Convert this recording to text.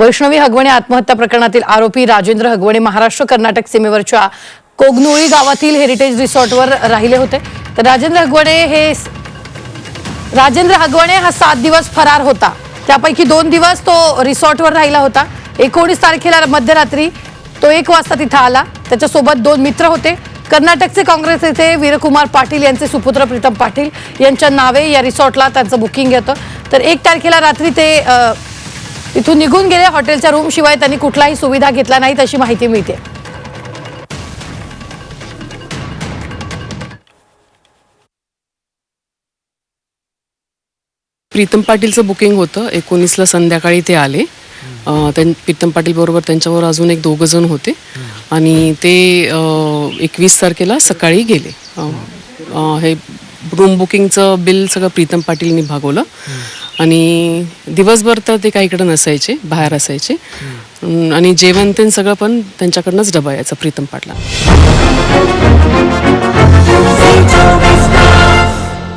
वैष्णवी हगवणे आत्महत्या प्रकरणातील आरोपी राजेंद्र हगवणे महाराष्ट्र कर्नाटक सीमेवरच्या कोगनोळी गावातील हेरिटेज रिसॉर्टवर राहिले होते. तर राजेंद्र हगवणे हे राजेंद्र हगवणे हा सात दिवस फरार होता. त्यापैकी दोन दिवस तो रिसॉर्टवर राहिला होता. एकोणीस तारखेला मध्यरात्री तो एक वाजता तिथं आला. त्याच्यासोबत दोन मित्र होते. कर्नाटकचे काँग्रेस नेते वीरकुमार पाटील यांचे सुपुत्र प्रीतम पाटील यांच्या नावे या रिसॉर्टला त्यांचं बुकिंग येतं. तर एक तारखेला रात्री ते इथून निघून गेले हॉटेलच्या रूम शिवाय त्यांनी कुठलाही सुविधा घेतला नाही अशी माहिती मिळते. प्रीतम पाटीलचं बुकिंग होतं. एकोणीसला संध्याकाळी ते आले. प्रीतम पाटील बरोबर त्यांच्यावर अजून एक दोघं जण होते. आणि ते एकवीस तारखेला सकाळी गेले. हे रूम बुकिंगचं बिल सगळं प्रीतम पाटीलनी भागवलं. आणि दिवसभर तर ते काहीकडे नसायचे बाहेर असायचे. आणि जेवण ते सगळं पण त्यांच्याकडनंच डबा यायचा प्रीतम पाटला